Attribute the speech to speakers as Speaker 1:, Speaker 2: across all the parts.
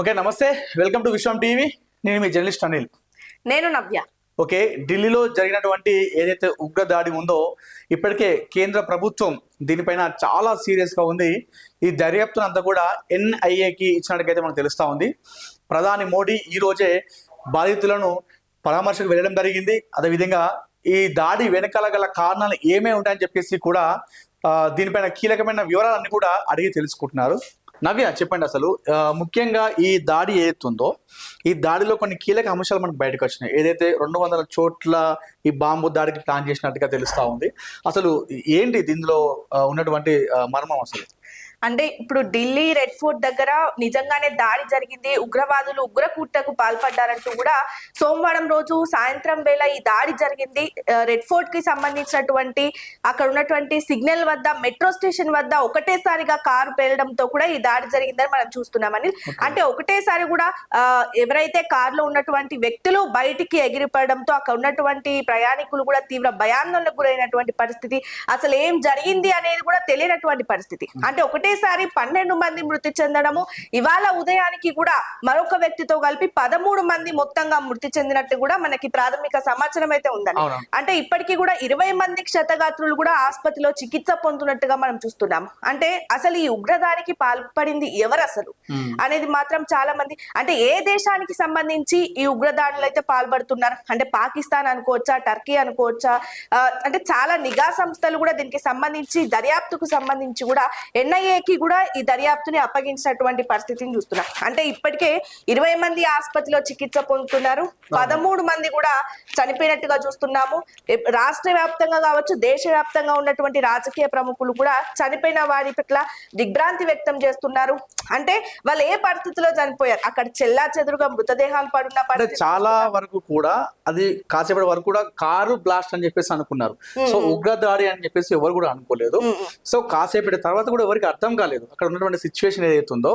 Speaker 1: Okay నమస్తే. Welcome to Vishwam TV నేను మీ journalist Anil
Speaker 2: నేను నవ్య.
Speaker 1: ఓకే ఢిల్లీలో జరిగినటువంటి ఏదైతే ఉగ్ర దాడి ఉందో ఇప్పటికే కేంద్ర ప్రభుత్వం దీనిపైన చాలా సీరియస్గా ఉంది. ఈ దర్యాప్తును అంతా కూడా ఎన్ఐఏకి ఇచ్చినట్టుగైతే మనకు తెలుస్తూ ఉంది. ప్రధాని మోడీ ఈ రోజే బాధితులను పరామర్శకు వెళ్ళడం జరిగింది. అదేవిధంగా ఈ దాడి వెనకాల గల కారణాలు ఏమేమి ఉంటాయని చెప్పేసి కూడా దీనిపైన కీలకమైన వివరాలన్నీ కూడా అడిగి తెలుసుకుంటున్నారు. నవ్య చెప్పండి అసలు. ముఖ్యంగా ఈ దాడి ఏదైతుందో ఈ దాడిలో కొన్ని కీలక అంశాలు మనకు బయటకు వచ్చినాయి. ఏదైతే రెండు వందల చోట్ల ఈ బాంబు దాడికి ప్లాన్ చేసినట్టుగా తెలుస్తా ఉంది. అసలు ఏంటి దీనిలో ఉన్నటువంటి మర్మం అసలు?
Speaker 2: అంటే ఇప్పుడు ఢిల్లీ రెడ్ ఫోర్ట్ దగ్గర నిజంగానే దాడి జరిగింది. ఉగ్రవాదులు ఉగ్రకూటకు పాల్పడ్డారంటూ కూడా సోమవారం రోజు సాయంత్రం వేళ ఈ దాడి జరిగింది. రెడ్ ఫోర్ట్కి సంబంధించినటువంటి అక్కడ ఉన్నటువంటి సిగ్నల్ వద్ద మెట్రో స్టేషన్ వద్ద ఒకటేసారిగా కారు పేలడంతో కూడా ఈ దాడి జరిగిందని మనం చూస్తున్నామని అంటే ఒకటేసారి కూడా ఎవరైతే కారులో ఉన్నటువంటి వ్యక్తులు బయటికి ఎగిరిపడడంతో అక్కడ ఉన్నటువంటి ప్రయాణికులు కూడా తీవ్ర భయాందోళనకు గురైనటువంటి పరిస్థితి. అసలు ఏం జరిగింది అనేది కూడా తెలియనటువంటి పరిస్థితి. అంటే ఒకటేసారి పన్నెండు మంది మృతి చెందడము ఇవాళ ఉదయానికి కూడా మరొక వ్యక్తితో కలిపి పదమూడు మంది మొత్తంగా మృతి చెందినట్టు కూడా మనకి ప్రాథమిక సమాచారం అయితే
Speaker 1: అవునా?
Speaker 2: అంటే ఇప్పటికీ కూడా ఇరవై మంది క్షతగాత్రులు కూడా ఆసుపత్రిలో చికిత్స పొందుతున్నట్టుగా మనం చూస్తున్నాం. అంటే అసలు ఈ ఉగ్రదాడికి పాల్పడింది ఎవరు అసలు. అనేది మాత్రం చాలా మంది అంటే ఏ దేశానికి సంబంధించి ఈ ఉగ్రదాడులు అయితే పాల్పడుతున్నారు? అంటే పాకిస్తాన్ అనుకోవచ్చా? టర్కీ అనుకోవచ్చా? అంటే చాలా నిఘా సంస్థలు కూడా దీనికి సంబంధించి దర్యాప్తుకు సంబంధించి కూడా ఎన్ఐఏకి కూడా ఈ దర్యాప్తుని అప్పగించినటువంటి పరిస్థితిని చూస్తున్నాం. అంటే ఇప్పటికే ఇరవై మంది ఆసుపత్రిలో చికిత్స పొందుతున్నారు. పదమూడు మంది కూడా చనిపోయినట్టుగా చూస్తున్నాము. రాష్ట్ర వ్యాప్తంగా కావచ్చు దేశ వ్యాప్తంగా ఉన్నటువంటి రాజకీయ ప్రముఖులు కూడా చనిపోయిన వారి పట్ల దిగ్భ్రాంతి వ్యక్తం చేస్తున్నారు. అంటే వాళ్ళు ఏ పరిస్థితిలో చనిపోయారు? అక్కడ చెల్లా చెదురుగా మృతదేహాలు పడున్న
Speaker 1: చాలా వరకు కూడా అది కాసేపటి వరకు కూడా కారు బ్లాస్ట్ అని చెప్పేసి అనుకున్నారు. సో ఉగ్ర దాడి అని చెప్పేసి ఎవరు కూడా అనుకోలేదు. సో కాసేపటి తర్వాత కూడా ఎవరికి అర్థం కాలేదు. అక్కడ ఉన్నటువంటి సిచ్యువేషన్ ఏదైతుందో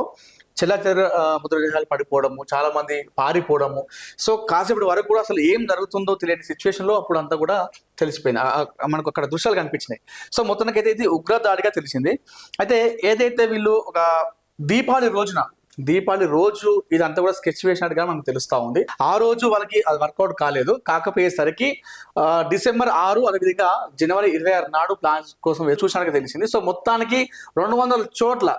Speaker 1: చెల్ల చెర మృతదేహాలు పడిపోవడము చాలా మంది పారిపోవడము. సో కాసేపటి వరకు కూడా అసలు ఏం జరుగుతుందో తెలియని సిచ్యువేషన్లో అప్పుడు అంతా కూడా తెలిసిపోయింది. మనకు అక్కడ దృశ్యాలు కనిపించినాయి. సో మొత్తానికి అయితే ఇది ఉగ్ర దాడిగా తెలిసింది. అయితే ఏదైతే వీళ్ళు ఒక దీపావళి రోజున దీపావళి రోజు ఇదంతా కూడా స్కెచ్ వేసినట్టుగా మనకు తెలుస్తా ఉంది. ఆ రోజు వాళ్ళకి అది వర్కౌట్ కాలేదు. కాకపోయేసరికి డిసెంబర్ ఆరు అదేవిధంగా జనవరి ఇరవై ఆరు నాడు ప్లాన్ కోసం చూసినట్టుగా తెలిసింది. సో మొత్తానికి రెండు వందల చోట్ల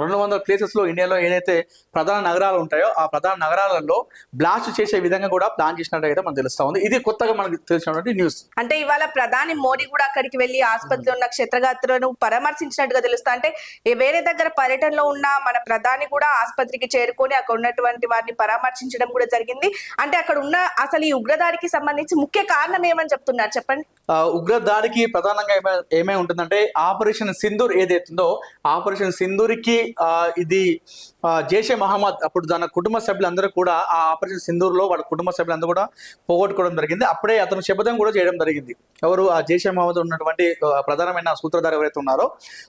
Speaker 1: రెండు వందల ప్లేసెస్లో ఇండియాలో ఏదైతే ప్రధాన నగరాలు ఉంటాయో ఆ ప్రధాన నగరాలలో బ్లాస్ట్ చేసే విధంగా కూడా ప్లాన్ చేసినట్టుగా మనకు తెలుస్తా ఉంది. ఇది కొత్తగా మనకు తెలిసినటువంటి న్యూస్
Speaker 2: అంటే ఇవాళ ప్రధాని మోడీ కూడా అక్కడికి వెళ్ళి ఆసుపత్రిలో ఉన్న క్షేత్రగాత్రులను పరామర్శించినట్టుగా తెలుస్తా అంటే వేరే దగ్గర పర్యటనలో ఉన్న మన ప్రధాని కూడా ఆసుపత్రికి చేరుకొని అక్కడ ఉన్నటువంటి వారిని పరామర్శించడం కూడా జరిగింది. అంటే అక్కడ ఉన్న అసలు ఈ ఉగ్రదాడికి సంబంధించి ముఖ్య కారణం ఏమని చెప్తున్నారు చెప్పండి?
Speaker 1: ఆ, ఉగ్ర దాడికి ప్రధానంగా ఏమై ఉంటుందంటే ఆపరేషన్ సింధూర్ ఏదైతుందో ఆపరేషన్ సింధూర్కి ఇది జైషే మహమ్మద్ అప్పుడు తన కుటుంబ సభ్యులందరూ కూడా ఆ ఆపరేషన్ సింధూర్లో వాళ్ళ కుటుంబ సభ్యులందరూ కూడా పోగొట్టుకోవడం జరిగింది. అప్పుడే అతను శపథం కూడా చేయడం జరిగింది. ఎవరు? ఆ జైషే మహమ్మద్ ఉన్నటువంటి ప్రధానమైన సూత్రధారి ఎవరైతే ఉన్నారో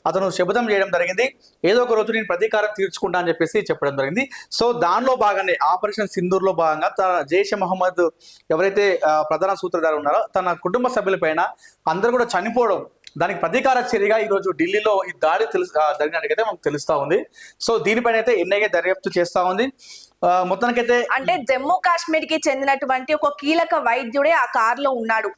Speaker 1: అతను శపథం చేయడం జరిగింది. ఏదో ఒక రోజు నేను ప్రతీకారం తీర్చుకుంటా అని చెప్పేసి చెప్పడం జరిగింది. సో దానిలో భాగంగా ఆపరేషన్ సింధూర్లో భాగంగా తన జైషే మహమ్మద్ ఎవరైతే ప్రధాన సూత్రధారి ఉన్నారో తన కుటుంబ సభ్యులపైన అందరూ కూడా చనిపోవడం దానికి ప్రతీకార చర్యగా ఈ రోజు ఢిల్లీలో ఈ దాడి తెలుసు జరిగినట్టుగా మనకు తెలుస్తా ఉంది. సో దీనిపైన అయితే ఎన్ఐఏ దర్యాప్తు చేస్తా ఉంది. ఆ, మొత్తానికైతే
Speaker 2: అంటే జమ్మూ కాశ్మీర్కి చెందినటువంటి ఒక కీలక వైద్యుడే ఆ కార్లో ఉన్నాడు.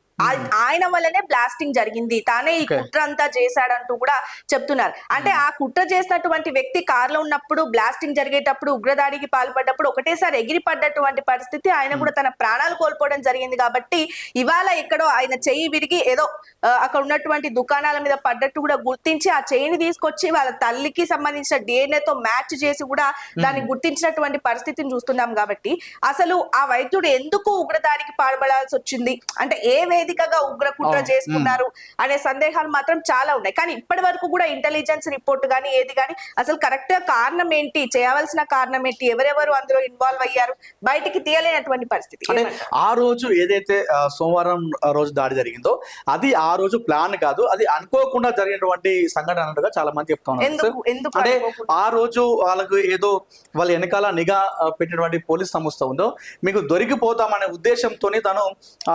Speaker 2: ఆయన వల్లనే బ్లాస్టింగ్ జరిగింది. తానే ఈ. కుట్ర అంతా చేశాడంటూ కూడా చెప్తున్నారు. అంటే ఆ కుట్ర చేసినటువంటి వ్యక్తి కార్లో ఉన్నప్పుడు బ్లాస్టింగ్ జరిగేటప్పుడు ఉగ్రదాడికి పాల్పడ్డప్పుడు ఒకటేసారి ఎగిరి పడ్డటువంటి పరిస్థితి ఆయన కూడా తన ప్రాణాలు కోల్పోవడం జరిగింది కాబట్టి ఇవాళ ఎక్కడో ఆయన చెయ్యి విరిగి ఏదో అక్కడ ఉన్నటువంటి దుకాణాల మీద పడ్డట్టు కూడా గుర్తించి ఆ చెయ్యిని తీసుకొచ్చి వాళ్ళ తల్లికి సంబంధించిన DNA తో మ్యాచ్ చేసి కూడా దాన్ని గుర్తించినటువంటి పరిస్థితిని చూస్తున్నాం కాబట్టి అసలు ఆ వైద్యుడు ఎందుకు ఉగ్రదాడికి పాల్పడాల్సి వచ్చింది? అంటే ఏ వేదికగా ఉగ్ర కుట్ర. చేసుకున్నారు అనే సందేహాలు మాత్రం చాలా ఉన్నాయి. కానీ ఇప్పటి వరకు కూడా ఇంటెలిజెన్స్ రిపోర్ట్ కానీ ఏది కానీ అసలు కరెక్ట్గా కారణం ఏంటి? చేయవలసిన కారణం ఏంటి? ఎవరెవరు అందులో ఇన్వాల్వ్ అయ్యారు? బయటికి తీయలేనటువంటి పరిస్థితి?
Speaker 1: ఆ రోజు ఏదైతే సోమవారం రోజు దాడి జరిగిందో అది ఆ రోజు ప్లాన్ కాదు. అది అనుకోకుండా జరిగినటువంటి సంఘటన అన్నట్టుగా చాలా మంది చెప్తా ఉన్నారు. అంటే? ఆ రోజు వాళ్ళకు ఏదో వాళ్ళ వెనకాల నిఘా పెట్టినటువంటి పోలీస్ సంస్థ ఉందో మీకు దొరికిపోతామనే ఉద్దేశంతోనే తను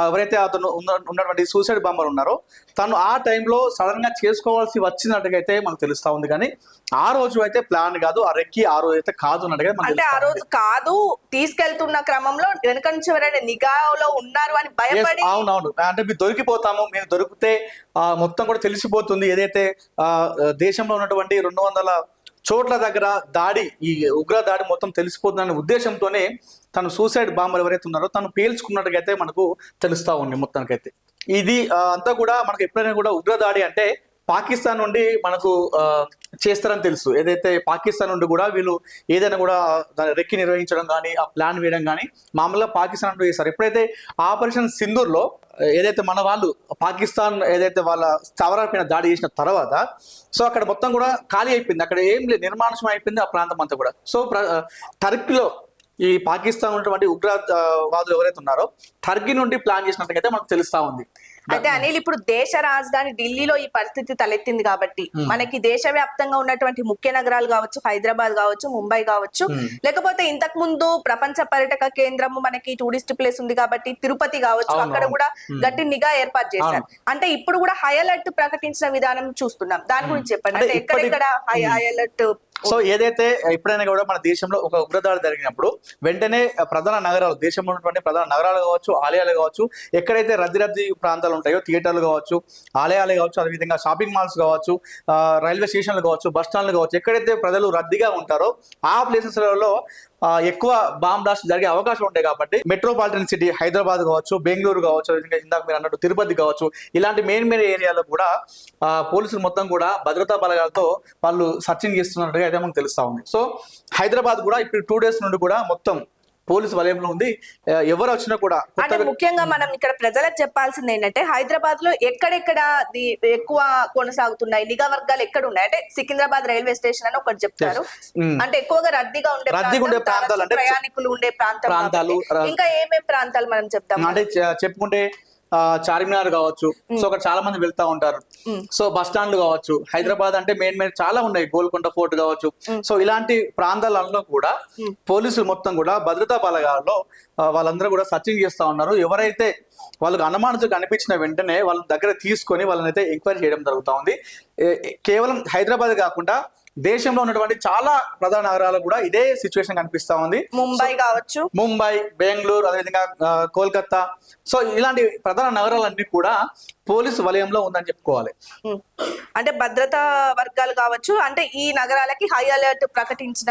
Speaker 1: ఎవరైతే అతను ఉన్న ఉన్నటువంటి సూసైడ్ బాంబర్ ఉన్నారో. తను ఆ టైంలో సడన్గా చేసుకోవాల్సి వచ్చినట్టుగా అయితే మనకు తెలుస్తా ఉంది. కానీ ఆ రోజు అయితే ప్లాన్ కాదు ఆ రెక్కి ఆ రోజు అయితే కాదు అన్నట్టుగా
Speaker 2: అంటే ఆ రోజు కాదు తీసుకెళ్తున్న క్రమంలో వెనక నుంచి ఎవరైనా నిఘాలో ఉన్నారు అని భయపడి
Speaker 1: అవునవును. అంటే మీరు దొరికిపోతాము మీరు దొరికితే ఆ, మొత్తం కూడా తెలిసిపోతుంది. ఏదైతే ఆ, దేశంలో ఉన్నటువంటి రెండు వందల చోట్ల దగ్గర దాడి ఈ ఉగ్ర దాడి మొత్తం తెలిసిపోతుందనే ఉద్దేశంతోనే తను సూసైడ్ బాంబర్ ఎవరైతే ఉన్నారో తను పేల్చుకున్నట్టుగా అయితే మనకు తెలుస్తా ఉంది మొత్తానికైతే. ఇది అంతా కూడా మనకు ఎప్పుడైనా కూడా ఉగ్ర దాడి అంటే పాకిస్తాన్ నుండి మనకు చేస్తారని తెలుసు. ఏదైతే పాకిస్తాన్ నుండి కూడా వీళ్ళు ఏదైనా కూడా దాని రెక్కి నిర్వహించడం కానీ ఆ ప్లాన్ వేయడం కానీ మామూలుగా పాకిస్తాన్ నుండి చేస్తారు. ఎప్పుడైతే ఆపరేషన్ సింధూర్లో ఏదైతే మన వాళ్ళు పాకిస్తాన్ ఏదైతే వాళ్ళ స్థావరాలపైన దాడి చేసిన తర్వాత సో అక్కడ మొత్తం కూడా ఖాళీ అయిపోయింది. అక్కడ ఏం లేదు నిర్మాణం అయిపోయింది ఆ ప్రాంతం అంతా కూడా. సో టర్కీలో ఈ పాకిస్తాన్ ఉన్నటువంటి ఉగ్రవాదులు ఎవరైతే ఉన్నారో టర్కీ నుండి ప్లాన్ చేసినట్టుగైతే మనకు తెలుస్తా ఉంది.
Speaker 2: అయితే అనిల్ ఇప్పుడు దేశ రాజధాని ఢిల్లీలో ఈ పరిస్థితి తలెత్తింది కాబట్టి మనకి దేశవ్యాప్తంగా ఉన్నటువంటి ముఖ్య నగరాలు కావచ్చు హైదరాబాద్ కావచ్చు ముంబై కావచ్చు.
Speaker 1: Hmm.
Speaker 2: లేకపోతే ఇంతకు ముందు ప్రపంచ పర్యటక కేంద్రము మనకి టూరిస్ట్ ప్లేస్ ఉంది కాబట్టి తిరుపతి కావచ్చు అక్కడ. కూడా
Speaker 1: Hmm.
Speaker 2: గట్టి నిఘా ఏర్పాటు చేశారు. అంటే ఇప్పుడు కూడా హై అలర్ట్ ప్రకటించిన విధానం చూస్తున్నాం. దాని గురించి చెప్పండి.
Speaker 1: అంటే
Speaker 2: ఎక్కడెక్కడ హై హై అలర్ట్
Speaker 1: సో ఏదైతే ఎప్పుడైనా కూడా మన దేశంలో ఒక ఉగ్రదాడి జరిగినప్పుడు వెంటనే ప్రధాన నగరాలు దేశంలో ఉన్నటువంటి ప్రధాన నగరాలు కావచ్చు ఆలయాలు కావచ్చు ఎక్కడైతే రద్దీ రద్దీ ప్రాంతాలు ఉంటాయో థియేటర్లు కావచ్చు ఆలయాలు కావచ్చు అదేవిధంగా షాపింగ్ మాల్స్ కావచ్చు రైల్వే స్టేషన్లు కావచ్చు బస్ స్టాండ్లు కావచ్చు ఎక్కడైతే ప్రజలు రద్దీగా ఉంటారో ఆ ప్లేసెస్లలో ఎక్కువ బాంబ్ బ్లాస్ట్ జరిగే అవకాశం ఉంటాయి కాబట్టి మెట్రోపాలిటన్ సిటీ హైదరాబాద్ కావచ్చు బెంగళూరు కావచ్చు ఇందాక మీరు అన్నట్టు తిరుపతి కావచ్చు ఇలాంటి మెయిన్ మెయిన్ ఏరియాలో కూడా ఆ, పోలీసులు మొత్తం కూడా భద్రతా బలగాలతో వాళ్ళు సర్చింగ్ చేస్తున్నట్టుగా అయితే మనకు తెలుస్తా ఉంది. సో హైదరాబాద్ కూడా ఇప్పుడు టూ డేస్ నుండి కూడా మొత్తం పోలీసు వలయంలో ఉంది. ఎవరు వచ్చినా కూడా
Speaker 2: అంటే ముఖ్యంగా మనం ఇక్కడ ప్రజలకు చెప్పాల్సింది ఏంటంటే హైదరాబాద్లో ఎక్కడెక్కడ ఎక్కువ కొనసాగుతున్నాయి నిఘా వర్గాలు ఎక్కడ ఉన్నాయి అంటే సికింద్రాబాద్ రైల్వే స్టేషన్ అని ఒకటి చెప్తారు. అంటే ఎక్కువగా రద్దీగా ఉండే
Speaker 1: రద్దీగా ఉండే
Speaker 2: ప్రాంతం,
Speaker 1: ప్రాంతాలు అంటే
Speaker 2: ప్రయాణికులు ఉండే ప్రాంతం
Speaker 1: ప్రాంతాలు,
Speaker 2: ఇంకా ఏమేం ప్రాంతాలు మనం చెప్తాం?
Speaker 1: అంటే చెప్పుకుంటే చార్మినార్ కావచ్చు. సో అక్కడ చాలా మంది వెళ్తా ఉంటారు. సో బస్ స్టాండ్లు కావచ్చు హైదరాబాద్ అంటే మెయిన్ మెయిన్ చాలా ఉన్నాయి. గోల్కొండ ఫోర్ట్ కావచ్చు. సో ఇలాంటి ప్రాంతాలలో కూడా. పోలీసులు మొత్తం కూడా భద్రతా బలగాల్లో వాళ్ళందరూ కూడా సర్చింగ్ చేస్తా ఉన్నారు. ఎవరైతే వాళ్ళకి అనుమానితులు కనిపించిన వెంటనే వాళ్ళ దగ్గర తీసుకొని వాళ్ళని అయితే ఎంక్వైరీ చేయడం జరుగుతా ఉంది. కేవలం హైదరాబాద్ కాకుండా దేశంలో ఉన్నటువంటి చాలా ప్రధాన నగరాలు కూడా ఇదే సిచ్యువేషన్ కనిపిస్తా ఉంది.
Speaker 2: ముంబై కావచ్చు.
Speaker 1: ముంబై బెంగళూరు అదేవిధంగా ఆ, కోల్కతా సో ఇలాంటి ప్రధాన నగరాలన్నీ కూడా పోలీసు వలయంలో ఉందని చెప్పుకోవాలి.
Speaker 2: అంటే భద్రతా వర్గాలు కావచ్చు అంటే ఈ నగరాలకి హై అలర్ట్ ప్రకటించిన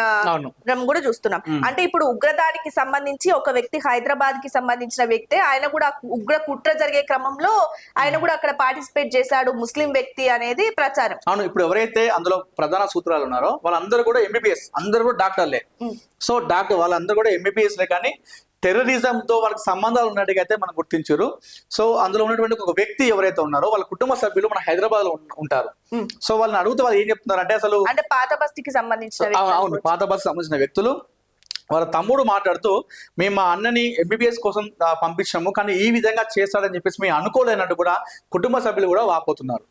Speaker 2: కూడా చూస్తున్నాం. అంటే ఇప్పుడు ఉగ్రదాడికి సంబంధించి ఒక వ్యక్తి హైదరాబాద్కి సంబంధించిన వ్యక్తి ఆయన కూడా ఉగ్ర కుట్ర జరిగే క్రమంలో ఆయన కూడా అక్కడ పార్టిసిపేట్ చేశాడు ముస్లిం వ్యక్తి అనేది ప్రచారం.
Speaker 1: అవును ఇప్పుడు ఎవరైతే అందులో ప్రధాన సూత్రాలు ఉన్నారో వాళ్ళందరూ కూడా ఎంబీబీఎస్ అందరూ కూడా డాక్టర్లే. సో డాక్టర్ వాళ్ళందరూ కూడా ఎంబీబీఎస్ లే కానీ టెర్రరిజం తో వాళ్ళకి సంబంధాలు ఉన్నట్టుగా అయితే మనం గుర్తించారు. సో అందులో ఉన్నటువంటి ఒక వ్యక్తి ఎవరైతే ఉన్నారో వాళ్ళ కుటుంబ సభ్యులు మన హైదరాబాద్లో ఉంటారు. సో వాళ్ళని అడుగుతూ వాళ్ళు ఏం చెప్తున్నారు అంటే అసలు
Speaker 2: అంటే పాత బస్తీకి సంబంధించిన
Speaker 1: అవును, పాత సంబంధించిన వ్యక్తులు. వాళ్ళ తమ్ముడు మాట్లాడుతూ మేము మా అన్నని ఎంబీబీఎస్ కోసం పంపించాము కానీ ఈ విధంగా చేస్తాడని చెప్పేసి మేము అనుకోలేనట్టు కూడా కుటుంబ సభ్యులు కూడా వాపోతున్నారు.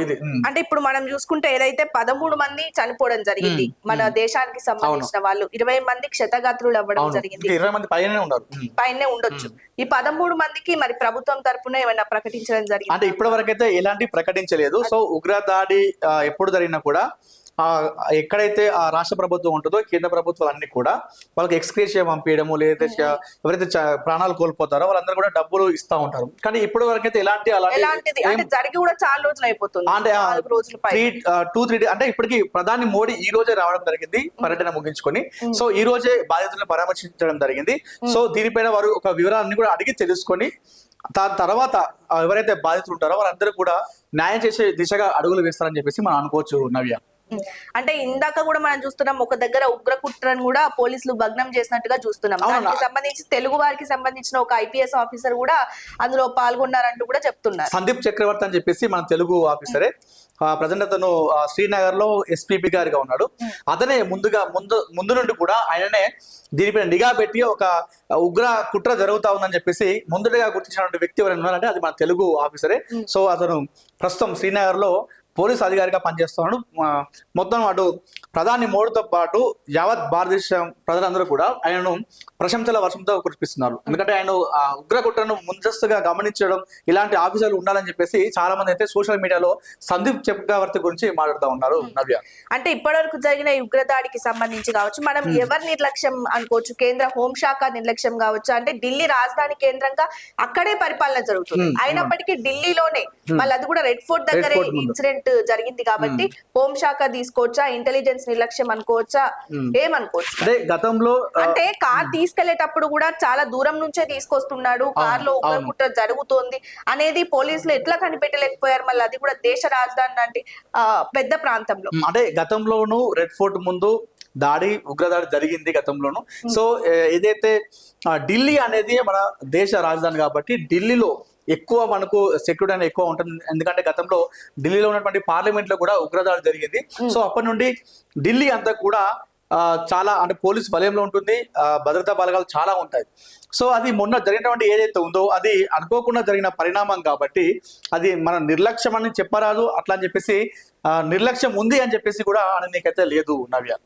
Speaker 1: ఇది.
Speaker 2: అంటే ఇప్పుడు మనం చూసుకుంటే ఏదైతే పదమూడు మంది చనిపోవడం జరిగింది మన దేశానికి సంబంధించిన వాళ్ళు ఇరవై మంది క్షతగాత్రులు అవ్వడం జరిగింది.
Speaker 1: ఇరవై మంది పైన ఉన్నారు.
Speaker 2: పైనే ఉండొచ్చు. ఈ పదమూడు మందికి మరి ప్రభుత్వం తరపున ఏమైనా ప్రకటించడం జరిగింది?
Speaker 1: అంటే ఇప్పటి వరకైతే ఎలాంటి ప్రకటించలేదు. సో ఉగ్రదాడి ఎప్పుడు జరిగినా కూడా ఆ ఎక్కడైతే ఆ రాష్ట్ర ప్రభుత్వం ఉంటుందో కేంద్ర ప్రభుత్వాలు అన్ని కూడా వాళ్ళకి ఎక్స్క్రేషియా పంపించడము లేదంటే చ- ఎవరైతే ప్రాణాలు కోల్పోతారో వాళ్ళందరూ కూడా డబ్బులు ఇస్తా ఉంటారు. కానీ ఇప్పటి ఎలాంటి అలాంటి
Speaker 2: ఎలాంటిది? అంటే జరిగి కూడా చాలా రోజులు అయిపోతుంది.
Speaker 1: అంటే త్రీ టూ త్రీ అంటే ఇప్పటికి ప్రధాని మోడీ ఈ రోజే రావడం జరిగింది పర్యటన ముగించుకొని. సో ఈ రోజే బాధితులను పరామర్శించడం జరిగింది. సో దీనిపైన వారు ఒక వివరాలన్నీ కూడా అడిగి తెలుసుకొని దాని తర్వాత ఎవరైతే బాధితులు ఉంటారో వాళ్ళందరూ కూడా న్యాయం చేసే దిశగా అడుగులు వేస్తారని చెప్పేసి మనం అనుకోవచ్చు నవ్య.
Speaker 2: అంటే ఇందాక కూడా మనం చూస్తున్నాం ఒక దగ్గర ఉగ్ర కుట్రను కూడా పోలీసులు భగ్నం చేసినట్టుగా చూస్తున్నాం? దానికి సంబంధించి తెలుగు వారికి సంబంధించిన ఒక ఐపీఎస్ ఆఫీసర్ కూడా అందులో పాల్గొన్నారంటూ కూడా చెప్తున్నారు.
Speaker 1: సందీప్ చక్రవర్తి అని చెప్పేసి మన తెలుగు ఆఫీసరే. ప్రజెంట్ అతను శ్రీనగర్లో ఎస్పీపీ గారిగా ఉన్నాడు. అతనే ముందుగా ముందు ముందు నుండి కూడా ఆయననే దీనిపైన నిఘా పెట్టి ఒక ఉగ్ర కుట్ర జరుగుతా ఉందని చెప్పేసి ముందుగా గుర్తించినటువంటి వ్యక్తి ఎవరైనా ఉన్నారంటే అది మన తెలుగు ఆఫీసరే. సో అతను ప్రస్తుతం శ్రీనగర్లో పోలీస్ అధికారిగా పనిచేస్తున్నాడు మొత్తం అటు ప్రధాని మోడీతో పాటు యావత్ భారతదేశం ప్రజలందరూ కూడా ఆయనను ప్రశంసల వర్షంతో కురిపిస్తున్నారు. ఎందుకంటే ఆయన ఉగ్రకుట్రను ముందస్తుగా గమనించడం ఇలాంటి ఆఫీసర్లు ఉండాలని చెప్పేసి చాలా మంది అయితే సోషల్ మీడియాలో సందీప్ చక్రవర్తి గురించి మాట్లాడుతూ ఉన్నారు నవ్య.
Speaker 2: అంటే ఇప్పటివరకు జరిగిన ఈ ఉగ్రదాడికి సంబంధించి కావచ్చు మనం ఎవరి నిర్లక్ష్యం అనుకోవచ్చు కేంద్ర హోంశాఖ నిర్లక్ష్యం కావచ్చు అంటే ఢిల్లీ రాజధాని కేంద్రంగా అక్కడే పరిపాలన జరుగుతుంది. అయినప్పటికీ ఢిల్లీలోనే మళ్ళీ అది కూడా రెడ్ ఫోర్ట్ దగ్గరే
Speaker 1: ముందు.
Speaker 2: ఇన్సిడెంట్ జరిగింది కాబట్టి హోంశాఖ తీసుకోవచ్చా ఇంటెలిజెన్స్ నిర్లక్ష్యం అనుకోవచ్చా ఏమనుకోవచ్చు?
Speaker 1: అంటే గతంలో
Speaker 2: అంటే కార్ తీసుకెళ్ళేటప్పుడు కూడా చాలా దూరం నుంచే తీసుకొస్తున్నాడు
Speaker 1: కార్లో.
Speaker 2: ఉగ్రకుట్ర జరుగుతోంది అనేది పోలీసులు ఎట్లా కనిపెట్టలేకపోయారు మళ్ళీ? అది కూడా దేశ రాజధాని లాంటి పెద్ద ప్రాంతంలో.
Speaker 1: అంటే గతంలోను రెడ్ ఫోర్ట్ ముందు దాడి ఉగ్రదాడి జరిగింది గతంలోను. సో ఏదైతే ఢిల్లీ అనేది మన దేశ రాజధాని కాబట్టి ఢిల్లీలో ఎక్కువ మనకు సెక్యూరిటీ అనేది ఎక్కువ ఉంటుంది. ఎందుకంటే గతంలో ఢిల్లీలో ఉన్నటువంటి పార్లమెంట్లో కూడా ఉగ్రదాడి జరిగింది. సో అప్పటి నుండి ఢిల్లీ అంతా కూడా చాలా అంటే పోలీస్ వలయంలో ఉంటుంది. భద్రతా బలగాలు చాలా ఉంటాయి. సో అది మొన్న జరిగినటువంటి ఏదైతే ఉందో అది అనుకోకుండా జరిగిన పరిణామం కాబట్టి అది మన నిర్లక్ష్యం అని చెప్పరాదు. అట్లా అని చెప్పేసి నిర్లక్ష్యం ఉంది అని చెప్పేసి కూడా నీకైతే లేదు నవ్య.